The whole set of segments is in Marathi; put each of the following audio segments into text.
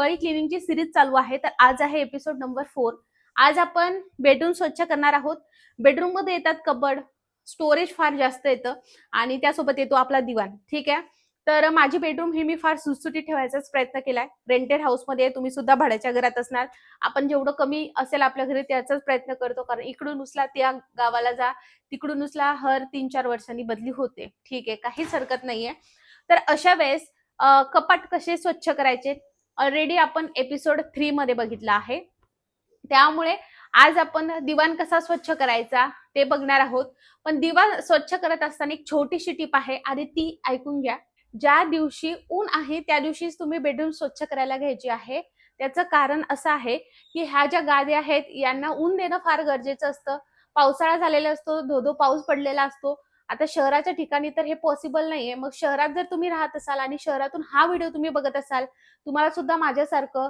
दिवाळी क्लिनिंगची सिरीज चालू आहे. तर आज आहे एपिसोड नंबर फोर आज आपण बेडरूम स्वच्छ करणार आहोत. बेडरूममध्ये येतात कबड स्टोरेज फार जास्त येतं. आणि त्यासोबत येतो आपला दिवाण. ठीक आहे? तर माझी बेडरूम ही मी फार सुटसुटी ठेवायचाच प्रयत्न केलाय. रेंटेड हाऊसमध्ये तुम्ही सुद्धा भाड्याच्या घरात असणार. आपण जेवढं कमी असेल आपल्या घरी त्याचाच प्रयत्न करतो. कारण इकडून उचला त्या गावाला जा. तिकडून उचला हर तीन चार वर्षांनी बदली होते. ठीक आहे? काहीच हरकत नाहीये. तर अशा वेळेस कपाट कसे स्वच्छ करायचे? ऑलरेडी आपण एपिसोड थ्री मध्ये बघितला आहे. त्यामुळे आज आपण दिवाण कसा स्वच्छ करायचा ते बघणार आहोत. पण दिवाण स्वच्छ करत असताना एक छोटीशी टीप आहे आणि ती ऐकून घ्या. ज्या दिवशी ऊन आहे त्या दिवशीच तुम्ही बेडरूम स्वच्छ करायला घ्यायची आहे. त्याचं कारण असं आहे की ह्या ज्या गादी आहेत यांना ऊन देणं फार गरजेचं असतं. पावसाळा झालेला असतो धो धो पाऊस पडलेला असतो. आता शहराच्या ठिकाणी तर हे पॉसिबल नाहीये. मग शहरात जर तुम्ही राहत असाल आणि शहरातून हा व्हिडिओ तुम्ही बघत असाल तुम्हाला सुद्धा माझ्यासारखं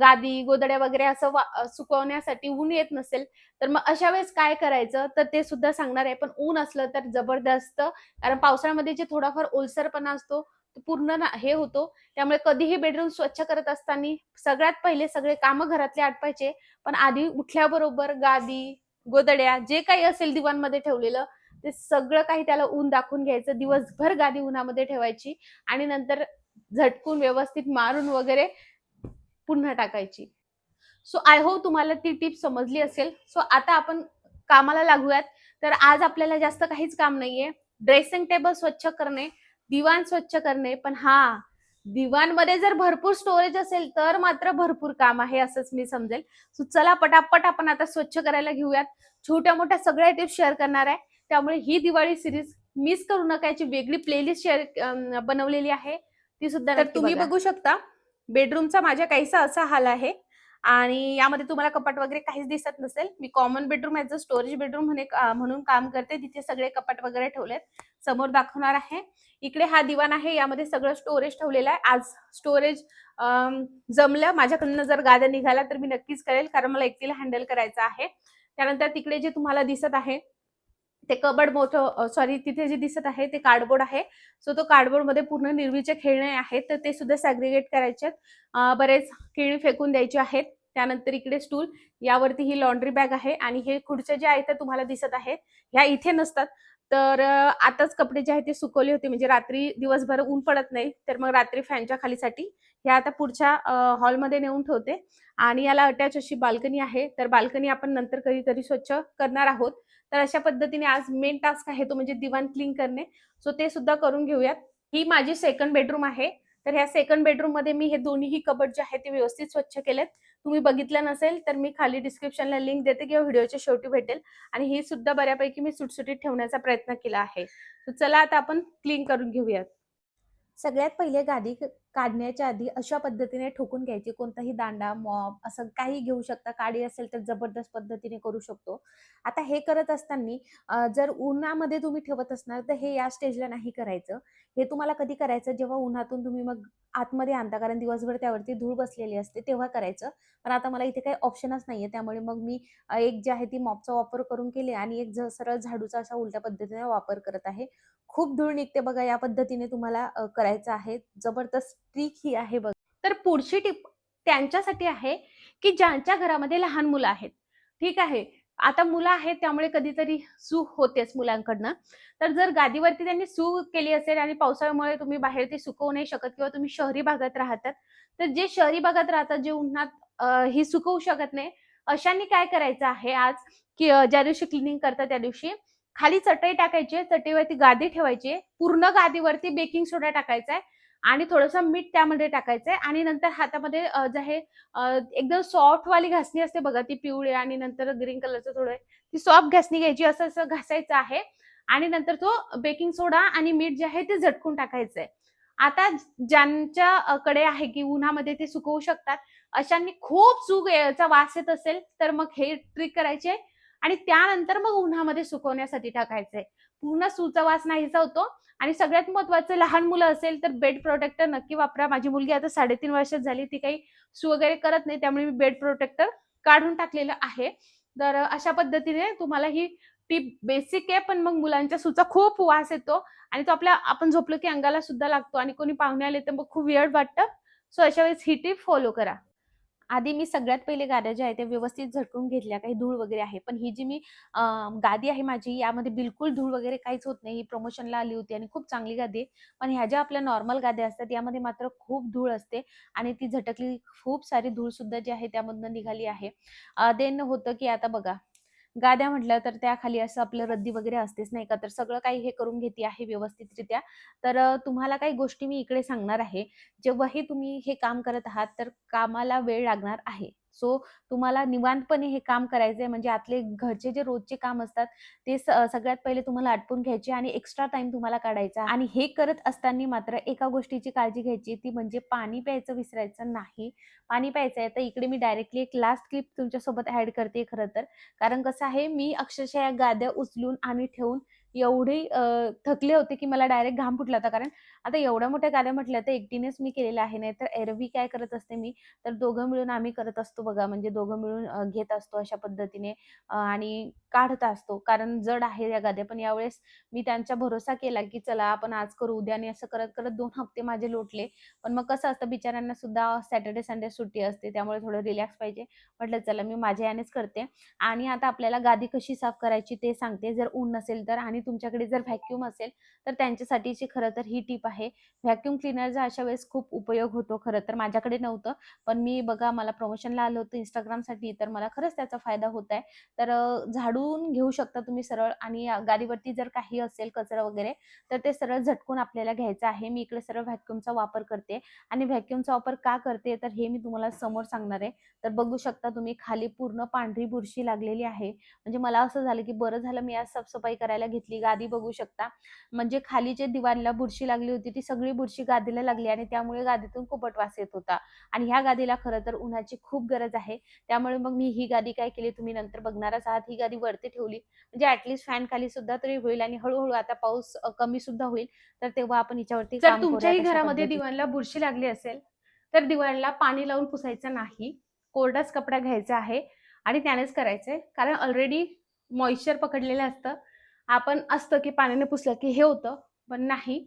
गादी गोदड्या वगैरे असं वा- सुकवण्यासाठी ऊन येत नसेल तर मग अशा वेळेस काय करायचं? तर ते सुद्धा सांगणार आहे. पण ऊन असलं तर जबरदस्त. कारण पावसाळ्यामध्ये जे थोडाफार ओलसरपणा असतो पूर्ण ना- हे होतो. त्यामुळे कधीही बेडरूम स्वच्छ करत असताना सगळ्यात पहिले सगळे कामं घरातले आटपायचे. पण आधी उठल्याबरोबर गादी गोदड्या जे काही असेल दिवाणमध्ये ठेवलेलं ते सगळं काही त्याला ऊन दाखवून घ्यायचं दिवसभर गादी उन्हामध्ये ठेवायची आणि नंतर झटकून व्यवस्थित मारून वगैरे पुन्हा टाकायची. सो आय होप तुम्हाला ती टिप समजली असेल. सो आता आपण कामाला लागूयात. तर आज आपल्याला जास्त काहीच काम नाहीये. ड्रेसिंग टेबल स्वच्छ करणे दिवाण स्वच्छ करणे पण हा दिवाणमध्ये जर भरपूर स्टोरेज असेल तर मात्र भरपूर काम आहे असंच मी समजेल. सो चला पटापट आपण आता स्वच्छ करायला घेऊयात. छोट्या मोठ्या सगळ्या टिप्स शेअर करणार आहे. त्यामुळे ही दिवाळी सिरीज मिस करू नका. याची वेगळी प्लेलिस्ट शेअर बनवलेली आहे. ती सुद्धा तर तुम्ही बघा. शकता. बेडरूमचा माझ्या काहीसा असा हाल आहे. आणि यामध्ये तुम्हाला कपाट वगैरे काहीच दिसत नसेल. मी common bedroom as a storage bedroom म्हणून काम करते. तिथे सगळे कपाट वगैरे ठेवलेत. समोर दाखवणार आहे. इकडे हा दिवाण आहे. यामध्ये सगळं स्टोरेज ठेवलेलं आहे. आज स्टोरेज जमलं. माझ्याकडनं जर गाद्या निघाला तर मी नक्कीच करेल. कारण मला एकटीला हँडल करायचं आहे. त्यानंतर तिकडे जे तुम्हाला दिसत आहे ते कबड मोठं सॉरी तिथे जे दिसत आहे ते कार्डबोर्ड आहे. सो तो कार्डबोर्डमध्ये पूर्ण निर्वीचे खेळणे आहेत. तर ते सुद्धा सॅग्रिगेट करायचे आहेत. बरेच खेळणी फेकून द्यायचे आहेत. त्यानंतर इकडे स्टूल यावरती ही लॉन्ड्री बॅग आहे आणि हे खुर्च्या ज्या आहेत त्या तुम्हाला दिसत आहेत. ह्या इथे नसतात. तर आताच कपडे जे आहेत ते सुकवले होते. म्हणजे रात्री दिवसभर ऊन पडत नाही. तर मग रात्री फॅनच्या खालीसाठी ह्या आता पुढच्या हॉलमध्ये नेऊन ठेवते. आणि याला अटॅच अशी बाल्कनी आहे. तर बाल्कनी आपण नंतर कधीतरी स्वच्छ करणार आहोत. तर अशा पद्धतीने आज मेन टास्क आहे तो म्हणजे दिवाण क्लीन करणे. सो ते सुद्धा करून घेऊयात. ही माझी सेकंड बेडरूम आहे. तर ह्या सेकंड बेडरूममध्ये मी हे दोन्हीही कबड जे आहे ते व्यवस्थित स्वच्छ केलेत. तुम्ही बघितलं नसेल तर मी खाली डिस्क्रिप्शनला लिंक देते किंवा व्हिडिओच्या शेवटी भेटेल. आणि ही सुद्धा बऱ्यापैकी मी सुटसुटीत ठेवण्याचा प्रयत्न केला आहे. तर चला आता आपण क्लीन करून घेऊयात. सगळ्यात पहिले गादी काढण्याच्या आधी अशा पद्धतीने ठोकून घ्यायची. कोणताही दांडा मॉप असं काही घेऊ शकता. काडी असेल तर जबरदस्त पद्धतीने करू शकतो. आता हे करत असताना जर उन्हामध्ये तुम्ही ठेवत असणार तर हे या स्टेजला नाही करायचं. हे तुम्हाला कधी करायचं? जेव्हा उन्हातून तुम्ही मग आतमध्ये आणता कारण दिवसभर त्यावरती धूळ बसलेली असते तेव्हा करायचं. पण आता मला इथे काही ऑप्शनच नाहीये. त्यामुळे मग मी एक जी आहे ती मॉपचा वापर करून केली आणि एक सरळ झाडूचा असा उलट्या पद्धतीने वापर करत आहे. खूप धूळ निघते बघा या पद्धतीने तुम्हाला करायचं आहे. जबरदस्त ट्रिक ही आहे बघ. तर पुढची टिप त्यांच्यासाठी आहे की ज्यांच्या घरामध्ये लहान मुलं आहेत. ठीक आहे. आता मुलं आहेत त्यामुळे कधीतरी सू होतेच मुलांकडनं. तर जर गादीवरती त्यांनी सू केली असेल आणि पावसाळ्यामुळे तुम्ही बाहेर ती सुकवू नाही शकत किंवा तुम्ही शहरी भागात राहतात तर जे शहरी भागात राहतात जे उन्हात ही सुकवू शकत नाही अशांनी काय करायचं आहे आज की ज्या दिवशी क्लिनिंग करतात त्या दिवशी खाली चटई टाकायची चटईवरती गादी ठेवायची पूर्ण गादीवरती बेकिंग सोडा टाकायचा आहे. आणि थोडंसं मीठ त्यामध्ये टाकायचंय आणि नंतर हातामध्ये जे आहे एकदम सॉफ्ट वाली घासणी असते बघा ती पिवळी आणि नंतर ग्रीन कलरचं थोडं ती सॉफ्ट घासणी घ्यायची असं असं घासायचं आहे आणि नंतर तो बेकिंग सोडा आणि मीठ जे आहे ते झटकून टाकायचंय. आता ज्यांच्या कडे आहे की उन्हामध्ये ते सुकवू शकतात अशांनी खूप चूक याचा वास येत असेल तर मग हे ट्रिक करायचे आणि त्यानंतर मग उन्हामध्ये सुकवण्यासाठी टाकायचंय. पूर्ण सूचा वास नाहीसा होतो आणि सगळ्यात महत्वाचं लहान मुलं असेल तर बेड प्रोटेक्टर नक्की वापरा. माझी मुलगी आता साडेतीन वर्षात झाली ती काही सू वगैरे करत नाही त्यामुळे मी बेड प्रोटेक्टर काढून टाकलेलं आहे. तर अशा पद्धतीने तुम्हाला ही टीप बेसिक आहे पण मग मुलांच्या सूचा खूप वास येतो आणि तो आपल्या आपण झोपलो की अंगाला सुद्धा लागतो आणि कोणी पाहुणे आले तर मग खूप वेळ वाटतं. सो अशा वेळेस ही टीप फॉलो करा. आधी मी सगळ्यात पहिले गाद्या ज्या आहेत त्या व्यवस्थित झटकून घेतल्या काही धूळ वगैरे आहे. पण ही जी मी गादी आहे माझी यामध्ये बिलकुल धूळ वगैरे काहीच होत नाही. ही प्रमोशनला आली होती आणि खूप चांगली गादी आहे. पण ह्या ज्या आपल्या नॉर्मल गाद्या असतात यामध्ये मात्र खूप धूळ असते आणि ती झटकली खूप सारी धूळ सुद्धा जी आहे त्यामधनं निघाली आहे. देन होतं की आता बघा गाद्या म्हटलं तर त्या खाली असं आपलं रद्दी वगैरे असतेच नाही का? तर सगळं काही हे करून घेते आहे व्यवस्थितरित्या. तर तुम्हाला काही गोष्टी मी इकडे सांगणार आहे. जेव्हाही तुम्ही हे काम करत आहात तर कामाला वेळ लागणार आहे. सो तुम्हाला निवांतपणे हे काम करायचंय. म्हणजे आतले घरचे जे रोजचे काम असतात ते स- सगळ्यात पहिले तुम्हाला आटपून घ्यायचे आणि एक्स्ट्रा टाइम तुम्हाला काढायचा. आणि हे करत असताना मात्र एका गोष्टीची काळजी घ्यायची ती म्हणजे पाणी प्यायचं विसरायचं नाही. पाणी प्यायचं आहे तर इकडे मी डायरेक्टली एक लास्ट क्लिप तुमच्यासोबत ऍड करते खरं तर. कारण कसं आहे मी अक्षरशः या गाद्या उचलून आणि ठेवून एवढे थकले होते की मला डायरेक्ट घाम फुटला होता. कारण आता एवढ्या मोठ्या गाद्या म्हटल्या तर एकटीनेच मी केलेल्या आहे नाही तर एरवी काय करत असते मी? तर दोघं मिळून आम्ही करत असतो बघा म्हणजे दोघं मिळून घेत असतो अशा पद्धतीने आणि काढत असतो. कारण जड आहे या गाद्या पण यावेळेस मी त्यांचा भरोसा केला की चला आपण आज करू उद्या आणि असं करत करत दोन हप्ते माझे लोटले. पण मग कसं असतं बिचाऱ्यांना सुद्धा सॅटर्डे संडे सुट्टी असते त्यामुळे थोडं रिलॅक्स पाहिजे. म्हटलं चला मी माझ्या यानेच करते. आणि आता आपल्याला गादी कशी साफ करायची ते सांगते. जर ऊन नसेल तर आणि तुमच्याकडे जर व्हॅक्यूम असेल तर त्यांच्यासाठीची खरं तर ही टीप आहे. व्हॅक्युम क्लिनरचा अशा वेळेस खूप उपयोग होतो खरं तर माझ्याकडे नव्हतं. पण मी बघा मला प्रमोशनला आलं होतं इंस्टाग्रामसाठी तर मला खरंच त्याचा फायदा होत आहे. तर झाडून घेऊ शकता तुम्ही सरळ आणि गाडीवरती गादीवरती जर काही असेल कचरा वगैरे तर ते सरळ झटकून आपल्याला घ्यायचं आहे. मी इकडे सरळ व्हॅक्युमचा वापर करते आणि व्हॅक्युमचा वापर का करते तर हे मी तुम्हाला समोर सांगणार आहे. तर बघू शकता तुम्ही खाली पूर्ण पांढरी बुरशी लागलेली आहे. म्हणजे मला असं झालं की बरं झालं मी आज साफसफाई करायला घेतली. गादी बघू शकता. म्हणजे खाली जे दिवाणला बुरशी लागली होती ती सगळी बुरशी गादीला लागली आणि त्यामुळे गादीतून कुपट वास येत होता. आणि ह्या गादीला खरं तर उन्हाची खूप गरज आहे. त्यामुळे मग मी ही गादी काय केली? तुम्ही नंतर बघणारच आहात. ही गादी वरती ठेवली. म्हणजे ऍटलीस्ट फॅन खाली सुद्धा तरी होईल आणि हळूहळू आता पाऊस कमी सुद्धा होईल. तर तेव्हा आपण हिच्यावरती जर तुमच्याही घरामध्ये. दिवाणला बुरशी लागली असेल तर दिवाणला पाणी लावून पुसायचं नाही. कोरडाच कपडा घ्यायचा आहे आणि त्यानेच करायचंय. कारण ऑलरेडी मॉइश्चर पकडलेलं असतं. आपण असतं की पाण्याने पुसलं की हे होतं पण नाही.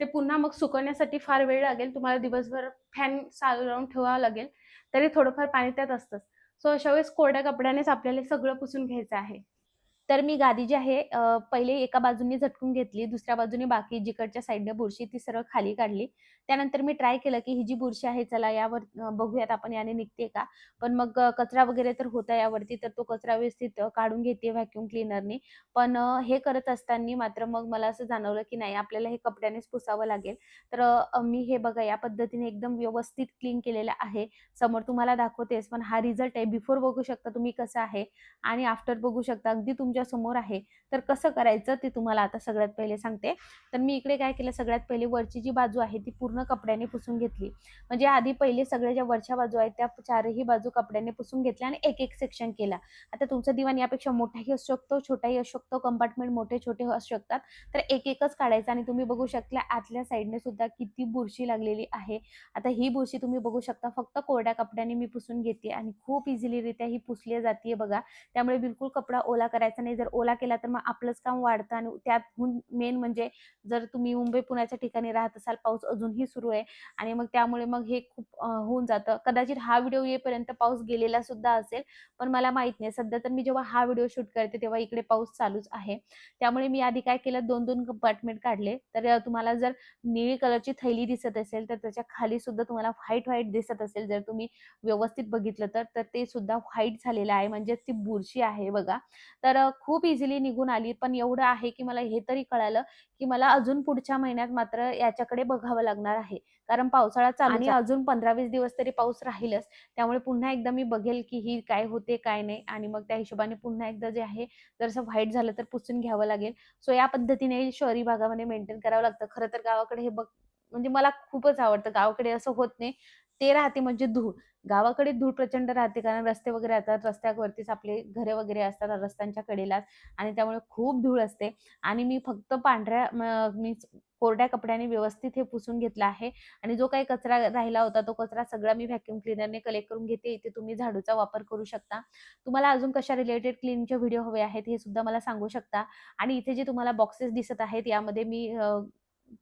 ते पुन्हा मग सुकवण्यासाठी फार वेळ लागेल. तुम्हाला दिवसभर फॅन चालू लावून ठेवावं लागेल. तरी थोडंफार पाणी त्यात असतंच. सो अशा वेळेस कोरड्या कपड्यानेच आपल्याला सगळं पुसून घ्यायचं आहे. तर मी गादी जी आहे पहिले एका बाजूने झटकून घेतली दुसऱ्या बाजूने बाकी जिकडच्या साईडने बुरशी ती सरळ खाली काढली. त्यानंतर मी ट्राय केलं की ही जी बुरशी आहे चला यावर बघूयात आपण याने निघते का? पण मग कचरा वगैरे तर होता यावरती तर तो कचरा व्यवस्थित काढून घेते व्हॅक्युम क्लिनरने पण हे करत असताना मात्र मग मला असं जाणवलं की नाही आपल्याला हे कपड्यानेच पुसावं लागेल. तर मी हे बघा या पद्धतीने एकदम व्यवस्थित क्लीन केलेलं आहे. समोर तुम्हाला दाखवतेस पण हा रिझल्ट आहे. बिफोर बघू शकता तुम्ही कसं आहे आणि आफ्टर बघू शकता. अगदी तुमच्या समोर आहे तर कसं करायचं ते तुम्हाला आता सगळ्यात पहिले सांगते. तर मी इकडे काय केलं सगळ्यात पहिले वरची जी बाजू आहे ती पूर्ण कपड्याने पुसून घेतली. म्हणजे आधी पहिले सगळ्या ज्या वरच्या बाजू आहेत त्या चारही बाजू कपड्याने पुसून घेतल्या आणि एक एक सेक्शन केला. आता तुमचा दिवाण यापेक्षा मोठाही असू शकतो छोटाही असू शकतो कंपार्टमेंट मोठे छोटे असू शकतात. तर एक एकच काढायचं आणि तुम्ही बघू शकता आतल्या साईडने सुद्धा किती बुरशी लागलेली आहे. आता ही बुरशी तुम्ही बघू शकता फक्त कोरड्या कपड्याने मी पुसून घेते आणि खूप इझिली रित्या ही पुसली जाते बघा. त्यामुळे बिलकुल कपडा ओला करायचा नाही. जर ओला केला तर मग आपलंच काम वाढतं आणि त्यातून मेन म्हणजे जर तुम्ही मुंबई पुण्याच्या ठिकाणी राहत असाल पाऊस अजूनही सुरू आहे आणि मग त्यामुळे मग हे खूप होऊन जातं. कदाचित हा व्हिडिओ येईपर्यंत पाऊस गेलेला सुद्धा असेल पण मला माहीत नाही. सध्या तर मी जेव्हा हा व्हिडिओ शूट करते तेव्हा इकडे पाऊस चालूच आहे. त्यामुळे मी आधी काय केलं दोन दोन कंपार्टमेंट काढले. तर तुम्हाला जर निळी कलरची थैली दिसत असेल तर त्याच्याखाली सुद्धा तुम्हाला व्हाईट व्हाईट दिसत असेल. जर तुम्ही व्यवस्थित बघितलं तर तर ते सुद्धा व्हाईट झालेलं आहे. म्हणजे ती बुरशी आहे बघा. तर खूप इझिली निघून आली. पण एवढं आहे की मला हे तरी कळालं की मला अजून पुढच्या महिन्यात मात्र याच्याकडे बघावं लागणार आहे. कारण पावसाळा चालू आणि अजून पंधरा वीस दिवस तरी पाऊस राहीलच. त्यामुळे पुन्हा एकदा मी बघेल की ही काय होते काय नाही. आणि मग त्या हिशोबाने पुन्हा एकदा जे आहे जर व्हाईट झालं तर पुसून घ्यावं लागेल. सो या पद्धतीने शहरी भागामध्ये मेंटेन करावं लागतं. खरं तर गावाकडे हे बघ म्हणजे मला खूपच आवडतं. गावाकडे असं होत नाही. ते राहते म्हणजे धूळ. गावाकडे धूळ प्रचंड राहते कारण रस्ते वगैरे असतात रस्त्यावरतीच आपले घरे वगैरे असतात रस्त्यांच्या कडेलाच आणि त्यामुळे खूप धूळ असते. आणि मी फक्त पांढऱ्या मी कोरड्या कपड्याने व्यवस्थित हे पुसून घेतला आहे. आणि जो काही कचरा राहिला होता तो कचरा सगळा मी व्हॅक्युम क्लिनरने कलेक्ट करून घेते. इथे तुम्ही झाडूचा वापर करू शकता. तुम्हाला अजून कशा रिलेटेड क्लीनचे व्हिडिओ हवे आहेत हे सुद्धा मला सांगू शकता. आणि इथे जे तुम्हाला बॉक्सेस दिसत आहेत यामध्ये मी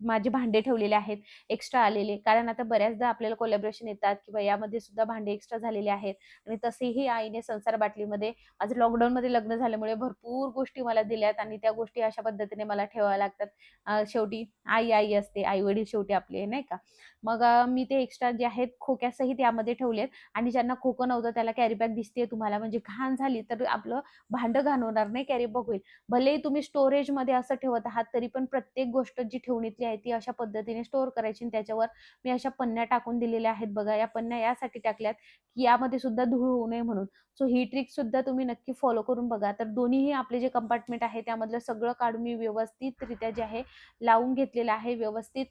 माझे भांडे ठेवलेले आहेत एक्स्ट्रा आलेले. कारण आता बऱ्याचदा आपल्याला कोलॅबरेशन येतात किंवा यामध्ये सुद्धा भांडे एक्स्ट्रा झालेले आहेत. आणि तसेही आईने संसार बाटलीमध्ये माझं लॉकडाऊनमध्ये लग्न झाल्यामुळे भरपूर गोष्टी मला दिल्यात आणि त्या गोष्टी अशा पद्धतीने मला ठेवाव्या लागतात. शेवटी आई आई असते आई वडील शेवटी आपले नाही का? मग मी ते एक्स्ट्रा जे आहेत खोक्यासहित यामध्ये ठेवलेत. आणि ज्यांना खोकं नव्हतं त्याला कॅरी बॅग दिसते तुम्हाला. म्हणजे घाण झाली तर आपलं भांडं घाण होणार नाही कॅरी बॅग होईल. भलेही तुम्ही स्टोरेजमध्ये असं ठेवत आहात तरी पण प्रत्येक गोष्ट जी जी आहे ती अशा पद्धतीने स्टोअर करायची आणि त्याच्यावर मी अशा पन्न्या टाकून दिलेल्या आहेत बघा. या पन्न्या यासाठी टाकल्यात की यामध्ये सुद्धा धूळ होऊ नये म्हणून. सो ही ट्रिक सुद्धा तुम्ही नक्की फॉलो करून बघा. तर दोन्हीही आपले जे कंपार्टमेंट आहे त्यामधलं सगळं काढून मी व्यवस्थितरित्या जे आहे लावून घेतलेलं आहे व्यवस्थित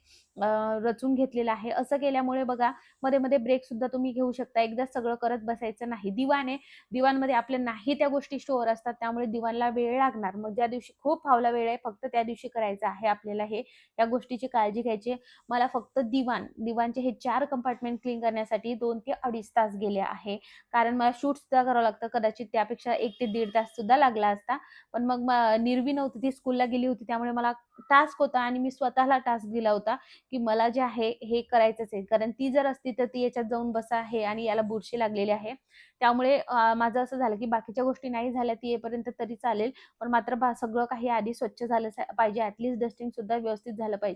रचून घेतलेलं आहे. असं केल्यामुळे बघा मध्ये मध्ये ब्रेक सुद्धा तुम्ही घेऊ शकता. एकदा सगळं करत बसायचं नाही. दिवाण आहे दिवाणमध्ये आपल्या नाही त्या गोष्टी स्टोअर असतात. त्यामुळे दिवाणला वेळ लागणार. मग ज्या दिवशी खूप फावला वेळ आहे फक्त त्या दिवशी करायचं आहे आपल्याला हे. या गोष्टीची काळजी घ्यायची. मला फक्त दिवाण दिवाणचे हे चार कंपार्टमेंट क्लीन करण्यासाठी दोन ते अडीच तास गेले आहे. कारण मला शूट सुद्धा करावं लागतं. कदाचित त्यापेक्षा एक ते दीड तास सुद्धा लागला असता. पण मग निर्वी नव्हती ती स्कूलला गेली होती. त्यामुळे मला टास्क होता आणि मी स्वतःला टास्क दिला होता की मला जे आहे हे करायचंच आहे. कारण ती जर असती तर ती याच्यात जाऊन बसा आहे आणि याला बुरशी लागलेली आहे. त्यामुळे माझं असं झालं की बाकीच्या गोष्टी नाही झाल्या ती येईपर्यंत तरी चालेल. पण मात्र बा- सगळं काही आधी स्वच्छ झालं पाहिजे. ऍटलीस्ट डस्टिंग सुद्धा व्यवस्थित झालं पाहिजे.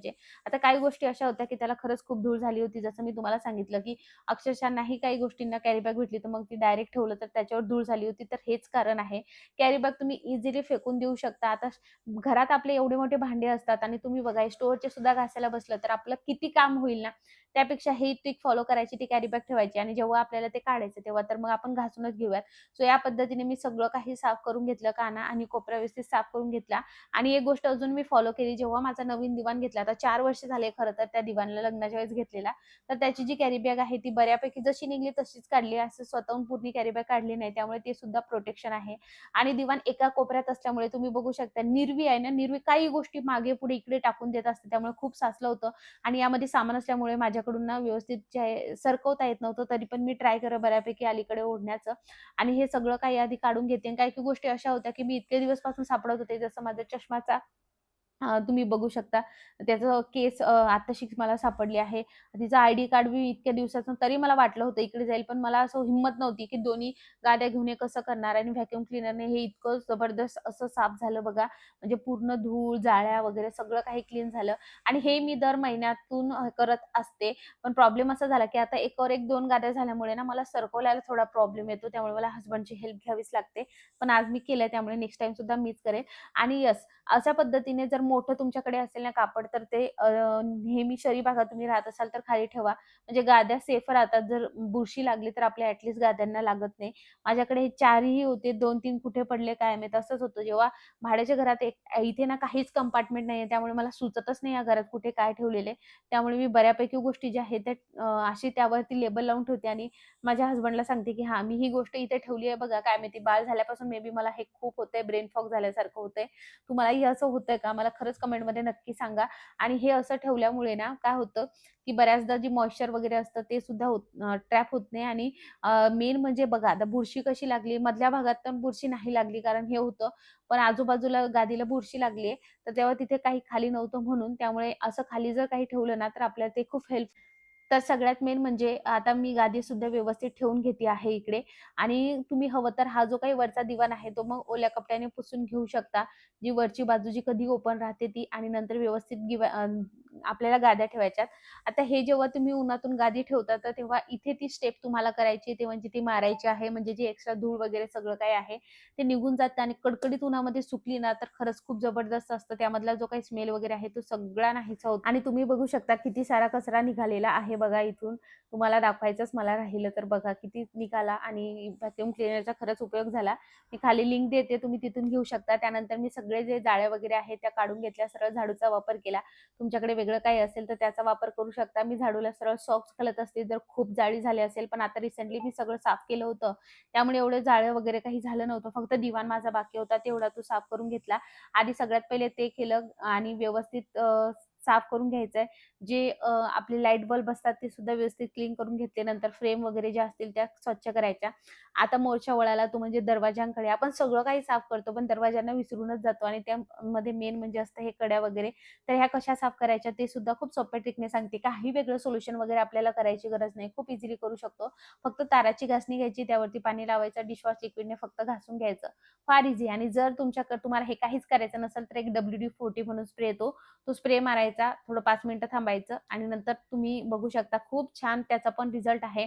आता काही गोष्टी अशा होत्या की त्याला खरंच खूप धूळ झाली होती. जसं मी तुम्हाला सांगितलं की अक्षरशः नाही काही गोष्टींना कॅरीबॅग भेटली तर मग ती डायरेक्ट ठेवलं तर त्याच्यावर धूळ झाली होती. तर हेच कारण आहे. कॅरीबॅग तुम्ही इझिली फेकून देऊ शकता. आता घरात आपले एवढे मोठे भांडे असतात आणि तुम्ही बघा स्टोअरचे सुद्धा घासायला बसलं तर आपलं किती काम होईल ना? त्यापेक्षा हे ट्रिक फॉलो करायची ती कॅरी बॅग ठेवायची आणि जेव्हा आपल्याला ते काढायचं तेव्हा तर मग आपण घासूनच घेऊयात. सो या पद्धतीने मी सगळं काही साफ करून घेतलं. काना आणि कोपरा व्यवस्थित साफ करून घेतला. आणि एक गोष्ट अजून मी फॉलो केली. जेव्हा माझा नवीन दिवाण घेतला आता चार वर्ष झाले खरं तर त्या दिवाणला लग्नाच्या वेळेस घेतलेला. तर त्याची जी कॅरी बॅग आहे ती बऱ्यापैकी जशी निघली तशीच काढली. असं स्वतःहून पूर्ण कॅरी बॅग काढली नाही. त्यामुळे ते सुद्धा प्रोटेक्शन आहे. आणि दिवाण एका कोपऱ्यात असल्यामुळे तुम्ही बघू शकता निर्वी आहे ना निर्वी काही गोष्टी मागे पुढे इकडे टाकून देत असते. त्यामुळे खूप साचलं होतं. आणि यामध्ये सामान असल्यामुळे माझ्याकडून ना व्यवस्थित जे आहे सरकवता येत नव्हतं. तरी पण मी ट्राय करत बऱ्यापैकी अलीकडे ओढण्याचं. आणि हे सगळं काही आधी काढून घेते. आणि काही काही गोष्टी अशा होत्या की मी इतके दिवसपासून सापडत होते जसं माझा चष्माचा तुम्ही बघू शकता. त्याचं केस अं, मला सापडली आहे. तिचं आय डी कार्ड मी इतक्या दिवसाचं तरी मला वाटलं होतं इकडे जाईल पण मला असं हिंमत नव्हती की दोन्ही गाड्या घेऊन हे कसं करणार आणि व्हॅक्युम क्लिनरने हे इतकं जबरदस्त असं साफ झालं बघा. म्हणजे पूर्ण धूळ जाळ्या वगैरे सगळं काही क्लीन झालं. आणि हे मी दर महिन्यातून करत असते. पण प्रॉब्लेम असा झाला की आता एकावर एक दोन गाड्या झाल्यामुळे ना मला सरकवल्याला थोडा प्रॉब्लेम येतो. त्यामुळे मला हसबंडची हेल्प घ्यावीच लागते. पण आज मी केलंय त्यामुळे नेक्स्ट टाइम सुद्धा मीच करेन. आणि यस अशा पद्धतीने जर मोठं तुमच्याकडे असेल ना कापड तर ते नेहमी शहरी भागात तुम्ही राहत असाल तर खाली ठेवा. म्हणजे गाद्या सेफ राहतात. जर बुरशी लागली तर आपल्या ऍटलीस्ट गाद्यांना लागत नाही. माझ्याकडे हे चारही होते. दोन तीन कुठे पडले काय माहीत? असंच होतं. जेव्हा भाड्याच्या घरात एक इथे ना काहीच कंपार्टमेंट नाही त्यामुळे मला सुचतच नाही या घरात कुठे काय ठेवलेले. त्यामुळे मी बऱ्यापैकी गोष्टी ज्या आहेत त्या अशी त्यावरती लेबल लावून ठेवते आणि माझ्या हस्बंडला सांगते की हा मी ही गोष्ट इथे ठेवली आहे बघा. काय माहिती? बाळ झाल्यापासून मे बी मला हे खूप होतंय. ब्रेन फॉग झाल्यासारखं होतंय. तुम्हालाही असं होतंय का? मला खरंच कमेंटमध्ये नक्की सांगा. आणि हे असं ठेवल्यामुळे ना काय होतं की बऱ्याचदा जी मॉइश्चर वगैरे असतं ते सुद्धा होत ट्रॅप होत नाही. आणि मेन म्हणजे बघा आता बुरशी कशी लागली? मधल्या भागात तर बुरशी नाही लागली कारण हे होतं. पण आजूबाजूला गादीला बुरशी लागली तर तेव्हा तिथे काही खाली नव्हतं म्हणून त्यामुळे असं खाली जर काही ठेवलं ना तर आपल्याला ते खूप हेल्प तर सगळ्यात मेन म्हणजे आता मी गादी सुद्धा व्यवस्थित ठेवून घेते आहे इकडे. आणि तुम्ही हवं तर हा जो काही वरचा दिवाण आहे तो मग ओल्या कपड्याने पुसून घेऊ शकता. जी वरची बाजू जी कधी ओपन राहते ती आणि नंतर व्यवस्थित गिवा आपल्याला गाद्या ठेवायच्यात. आता हे जेव्हा तुम्ही उन्हातून गादी ठेवता तर तेव्हा इथे ती स्टेप तुम्हाला करायची ते म्हणजे ती मारायची आहे म्हणजे जी एक्स्ट्रा धूळ वगैरे सगळं काय आहे ते निघून जातं आणि कडकडीत उन्हामध्ये सुकली ना तर खरंच खूप जबरदस्त असतं. त्यामधला जो काही स्मेल वगैरे आहे तो सगळा नाहीचा होतो. आणि तुम्ही बघू शकता किती सारा कचरा निघालेला आहे बघा इथून. तुम्हाला दाखवायचंच मला राहिलं तर बघा किती निघाला आणि व्हॅक्युम क्लिनरचा खरंच उपयोग झाला. मी खाली लिंक देते तुम्ही तिथून घेऊ शकता. त्यानंतर मी सगळे जे जाळ्या वगैरे आहेत त्या काढून घेतल्या. सरळ झाडूचा वापर केला. तुमच्याकडे वेगळं काही असेल तर त्याचा वापर करू शकता. मी झाडूला सरळ सॉक्स घालत असते. जर खूप जाळी झाली असेल पण आता रिसेंटली मी सगळं साफ केलं होतं. त्यामुळे एवढं जाळं वगैरे काही झालं नव्हतं. फक्त दिवाण माझा बाकी होता तेवढा तो साफ करून घेतला. आधी सगळ्यात पहिले ते केलं आणि व्यवस्थित साफ करून घ्यायचं आहे जे आपले लाइट बल्ब असतात ते सुद्धा व्यवस्थित क्लीन करून घेतले नंतर फ्रेम वगैरे ज्या असतील त्या स्वच्छ करायच्या. आता मोर्चा वळाला तो म्हणजे दरवाजांकडे आपण सगळं काही साफ करतो पण दरवाजांना विसरूनच जातो आणि त्यामध्ये मेन म्हणजे असतं हे कड्या वगैरे. तर ह्या कशा साफ करायच्या ते सुद्धा खूप सोप्या ट्रिकने सांगते. काही वेगळं सोल्युशन वगैरे आपल्याला करायची गरज नाही. खूप इझिली करू शकतो. फक्त ताराची घासणी घ्यायची त्यावरती पाणी लावायचं डिशवॉश लिक्विडने फक्त घासून घ्यायचं. फार इझी आणि जर तुमच्याकडे तुम्हाला हे काहीच करायचं नसेल तर एक डब्ल्यू डी फोर्टी म्हणून स्प्रे येतो. तो स्प्रे मारायचा थोडं पाच मिनिटं थांबायचं आणि नंतर तुम्ही बघू शकता. खूप छान त्याचा पण रिझल्ट आहे.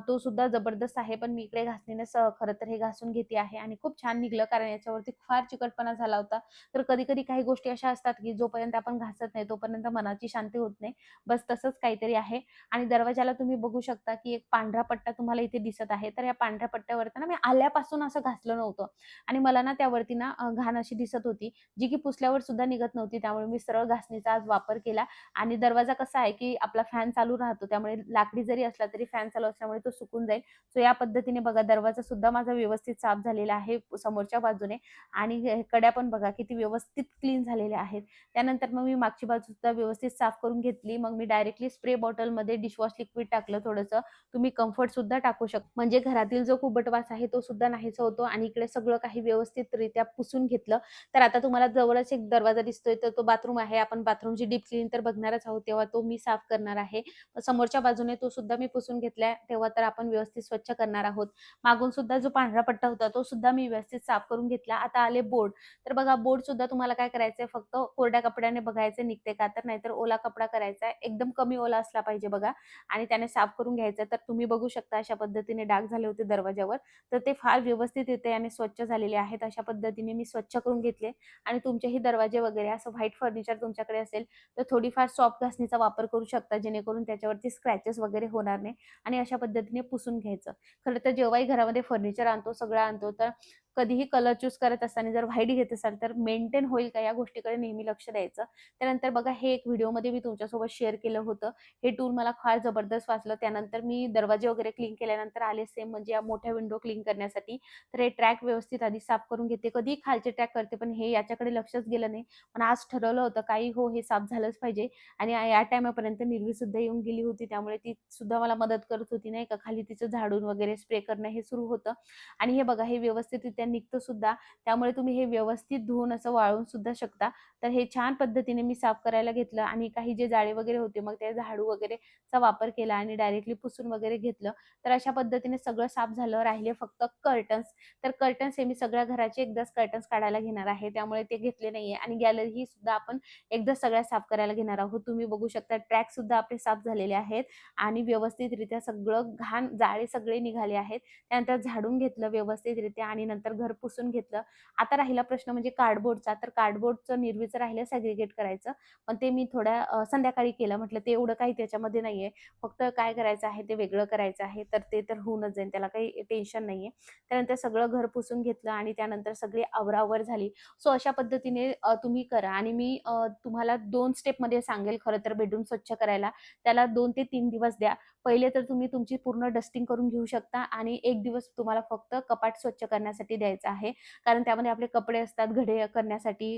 तो सुद्धा जबरदस्त आहे पण मी इकडे घासणीनं खरं तर हे घासून घेते आहे आणि खूप छान निघलं कारण याच्यावरती फार चिकटपणा झाला होता. तर कधी कधी काही गोष्टी अशा असतात की जोपर्यंत आपण घासत नाही तोपर्यंत मनाची शांती होत नाही. बस तसंच काहीतरी आहे आणि दरवाजाला तुम्ही बघू शकता की एक पांढरा पट्टा तुम्हाला इथे दिसत आहे. तर या पांढऱ्या पट्ट्यावरती ना मी आल्यापासून असं घासलं नव्हतं आणि मला ना त्यावरती ना घाण अशी दिसत होती जी की पुसल्यावर सुद्धा निघत नव्हती. त्यामुळे मी सरळ घासणीचा आज वापर केला आणि दरवाजा कसा आहे की आपला फॅन चालू राहतो त्यामुळे लाकडी जरी असला तरी फॅन चालू असल्यामुळे तो सुकून जाईल. सो या पद्धतीने बघा दरवाजा सुद्धा माझा व्यवस्थित साफ झालेला आहे समोरच्या बाजूने. आणि कड्या पण बघा किती व्यवस्थित क्लीन झालेल्या आहेत. त्यानंतर मग मी मागची बाजू सुद्धा व्यवस्थित साफ करून घेतली. मग मी डायरेक्टली स्प्रे बॉटलमध्ये डिशवॉश लिक्विड टाकलं थोडंसं. तुम्ही कम्फर्ट सुद्धा टाकू शकता म्हणजे घरातील जो कुबटवास आहे तो सुद्धा नाहीसा होतो. आणि इकडे सगळं काही व्यवस्थितरित्या पुसून घेतलं. तर आता तुम्हाला जवळच एक दरवाजा दिसतोय. तर तो बाथरूम आहे. आपण बाथरूमची डीप क्लीन तर बघणारच आहोत. तेव्हा तो मी साफ करणार आहे. समोरच्या बाजूने तो सुद्धा मी पुसून घेतलाय. तेव्हा तर आपण व्यवस्थित स्वच्छ करणार आहोत. मागून सुद्धा जो पांढरा पट्टा होता तो सुद्धा मी व्यवस्थित साफ करून घेतला. आता आले बोर्ड. तर बघा बोर्ड सुद्धा तुम्हाला काय करायचंय? फक्त कोरड्या कपड्याने बघायचं निघते का तर? नाहीतर ओला कपडा करायचा एकदम कमी ओला असला पाहिजे बघा. आणि त्याने साफ करून घ्यायचं तर तुम्ही बघू शकता अशा पद्धतीने डाग झाले होते दरवाजावर तर ते फार व्यवस्थित येते आणि स्वच्छ झालेले आहेत. अशा पद्धतीने मी स्वच्छ करून घेतले. आणि तुमचेही दरवाजे वगैरे असं व्हाईट फर्निचर तुमच्याकडे असेल तर थोडीफार सॉफ्ट घासणीचा वापर करू शकता जेणेकरून त्याच्यावरती स्क्रॅचेस वगैरे होणार नाही. आणि अशा पद्धतीने पुसून घ्यायचं. खरं तर जेव्हाही घरामध्ये फर्निचर आणतो सगळं आणतो तर कधीही कलर चूज करत असताना जर व्हाईट घेत असाल तर मेंटेन होईल का या गोष्टीकडे नेहमी लक्ष द्यायचं? त्यानंतर बघा हे एक व्हिडिओमध्ये मी तुमच्यासोबत शेअर केलं होतं. हे टूल मला फार जबरदस्त वाचलं. त्यानंतर मी दरवाजे वगैरे क्लीन केल्यानंतर आले सेम म्हणजे या मोठ्या विंडो क्लीन करण्यासाठी. तर हे ट्रॅक व्यवस्थित आधी साफ करून घेते. कधी खालचे ट्रॅक करते पण हे याच्याकडे लक्षच गेलं नाही. पण आज ठरवलं होतं काही हो हे साफ झालंच पाहिजे. आणि या टायमापर्यंत निर्वी सुद्धा येऊन गेली होती. त्यामुळे ती सुद्धा मला मदत करत होती नाही का? खाली तिचं झाडून वगैरे स्प्रे करणं हे सुरू होतं. आणि हे बघा हे व्यवस्थित त्या निघतो सुद्धा. त्यामुळे तुम्ही हे व्यवस्थित धुवून असं वाळून सुद्धा शकता. तर हे छान पद्धतीने मी साफ करायला घेतलं आणि काही जे जाळे वगैरे होते मग त्या झाडू वगैरे चा वापर केला आणि डायरेक्टली पुसून वगैरे घेतलं. तर अशा पद्धतीने सगळं साफ झालं राहिले फक्त कर्टन्स तर कर्टन्स हे मी सगळ्या घराचे एकदाच कर्टन्स काढायला घेणार आहे. त्यामुळे ते घेतले नाहीये आणि गॅलरी सुद्धा आपण एकदा सगळ्या साफ करायला घेणार आहोत. तुम्ही बघू शकता ट्रॅक सुद्धा आपले साफ झालेले आहेत आणि व्यवस्थितरित्या सगळं घाण जाळे सगळे निघाले आहेत. त्यानंतर झाडून घेतलं व्यवस्थितरित्या आणि नंतर घर पुसून घेतलं. आता राहिला प्रश्न म्हणजे कार्डबोर्डचा तर कार्डबोर्डचं निर्वीचं राहिलं सॅग्रिगेट करायचं. पण ते मी थोड्या संध्याकाळी केलं. म्हटलं ते एवढं काही त्याच्यामध्ये नाहीये. फक्त काय करायचं आहे ते वेगळं करायचं आहे. तर ते तर होऊनच जाईल. त्याला काही टेन्शन नाहीये. त्यानंतर सगळं घर पुसून घेतलं आणि त्यानंतर सगळी आवरावर झाली. सो अशा पद्धतीने तुम्ही करा. आणि मी तुम्हाला दोन स्टेपमध्ये सांगेल खरं तर बेडरूम स्वच्छ करायला. त्याला दोन ते तीन दिवस द्या. पहिले तर तुम्ही तुमची पूर्ण डस्टिंग करून घेऊ शकता आणि एक दिवस तुम्हाला फक्त कपाट स्वच्छ करण्यासाठी द्यायचं आहे. कारण त्यामध्ये आपले कपडे असतात घडे करण्यासाठी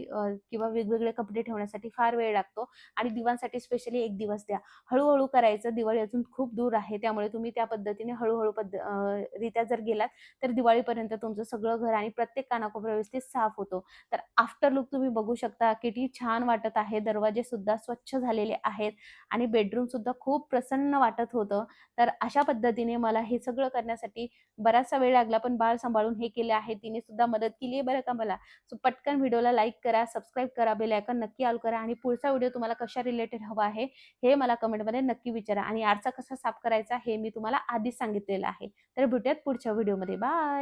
किंवा वेगवेगळे कपडे ठेवण्यासाठी फार वेळ लागतो. आणि दिवांसाठी स्पेशली एक दिवस द्या. हळूहळू करायचं दिवाळी अजून खूप दूर आहे त्यामुळे तुम्ही त्या पद्धतीने हळूहळू पद्ध रित्या जर गेलात तर दिवाळीपर्यंत तुमचं सगळं घर आणि प्रत्येक कानाकोपरा व्यवस्थित साफ होतो. तर आफ्टर लुक तुम्ही बघू शकता किती छान वाटत आहे. दरवाजे सुद्धा स्वच्छ झालेले आहेत आणि बेडरूम सुद्धा खूप प्रसन्न वाटत होतं. तर अशा पद्धतीने मला हे सगळं करण्यासाठी बराचसा वेळ लागला पण बाळ सांभाळून हे केले आहे. आहे तिने सुद्धा मदत केली आहे बरं का मला. सो पटकन व्हिडिओला लाईक करा सबस्क्राईब करा बेल आयकॉन नक्की ऑल करा आणि पुढचा व्हिडिओ तुम्हाला कशा रिलेटेड हवा आहे हे मला कमेंटमध्ये नक्की विचारा. आणि आरसा कसा साफ करायचा हे मी तुम्हाला आधीच सांगितलेलं आहे. तर भेटूयात पुढच्या व्हिडिओमध्ये. बाय